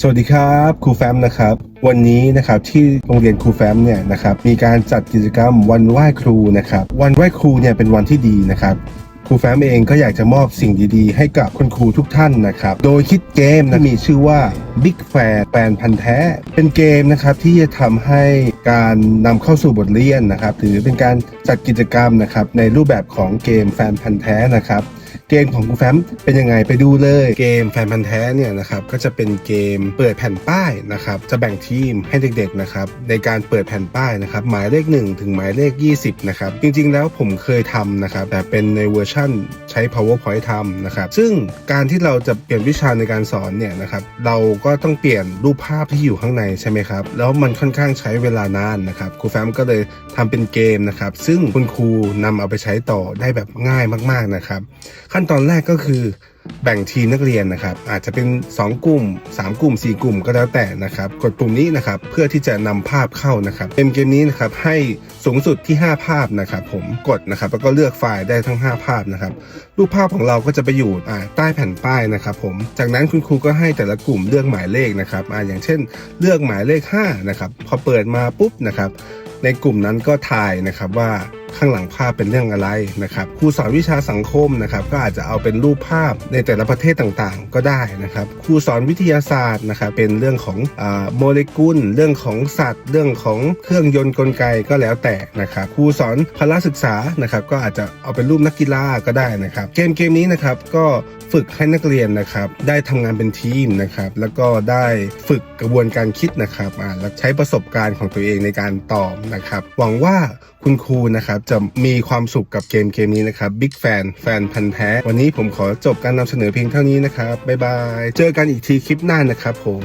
สวัสดีครับครูแฟมนะครับวันนี้นะครับที่โรงเรียนครูแฟมเนี่ยนะครับมีการจัดกิจกรรมวันไหว้ครูนะครับวันไหว้ครูเนี่ยเป็นวันที่ดีนะครับครูแฟมเองก็อยากจะมอบสิ่งดีๆ ให้กับคุณครูทุกท่านนะครับ โดยคิดเกมนะมีชื่อว่า Big f a i r แฟนพันธ์แท้ เป็นเกมนะครับที่จะทำให้การนำเข้าสู่บทเรียนนะครับหรือเป็นการจัดกิจกรรมนะครับในรูปแบบของเกมแฟนพันธ์แท้นะครับ เกมของคุณแฟมเป็นยังไงไปดูเลยเกมแฟนพันธ์แท้เนี่ยนะครับก็จะเป็นเกมเปิดแผ่นป้ายนะครับจะแบ่งทีมให้เด็กๆนะครับในการเปิดแผ่นป้ายนะครับหมายเลข 1 ถึงหมายเลข 20นะครับจริงๆแล้วผมเคยทำนะครับแต่เป็นในเวอร์ชั่นใช้ powerpoint ทำนะครับซึ่งการที่เราจะเปลี่ยนวิชาในการสอนเนี่ยนะครับเราก็ต้องเปลี่ยนรูปภาพที่อยู่ข้างในใช่ไหมครับแล้วมันค่อนข้างใช้เวลานานนะครับครูแฟมก็เลยทำเป็นเกมนะครับซึ่งคุณครูนำเอาไปใช้ต่อได้แบบง่ายมากๆนะครับขั้นตอนแรกก็คือแบ่งทีมนักเรียนนะครับ อาจจะเป็น 2 กลุ่ม 3 กลุ่ม 4 กลุ่มก็แล้วแต่นะครับ กดปุ่มนี้นะครับเพื่อที่จะนำภาพเข้านะครับเกมเกมนี้นะครับให้สูงสุดที่ 5 ภาพนะครับผมกดนะครับแล้วก็เลือกไฟล์ได้ทั้ง 5 ภาพนะครับรูปภาพของเราก็จะไปอยู่ใต้แผ่นป้ายนะครับผมจากนั้นคุณครูก็ให้แต่ละกลุ่มเลือกหมายเลขนะครับออย่างเช่น เลือกหมายเลข5นะครับพอเปิดมาปุ๊บนะครับ ในกลุ่มนั้นก็ทายนะครับว่าข้างหลังภาพเป็นเรื่องอะไรนะครับครูสอนวิชาสังคมนะครับก็อาจจะเอาเป็นรูปภาพในแต่ละประเทศต่างๆ ก็ได้นะครับครูสอนวิทยาศาสตร์นะครับเป็นเรื่องของอโมเลกุล เรื่องของสัตว์ เรื่องของเครื่องยนต์กลไกก็แล้วแต่นะครับครูสอนพละศึกษานะครับก็อาจจะเอาเป็นรูปนักกีฬาก็ได้นะครับ เกมเกมนี้นะครับก็ ฝึกให้นักเรียนนะครับ ได้ทำงานเป็นทีมนะครับ แล้วก็ได้ฝึกกระบวนการคิดนะครับอ่าแล้วใช้ประสบการณ์ของตัวเองในการตอบนะครับ หวังว่าคุณครูนะครับจะมีความสุขกับเกมเกมนี้นะครับบิ๊กแฟนแฟนพันธ์แท้ วันนี้ผมขอจบการนำเสนอเพียงเท่านี้นะครับบ๊ายบาย เจอกันอีกทีคลิปหน้านะครับผม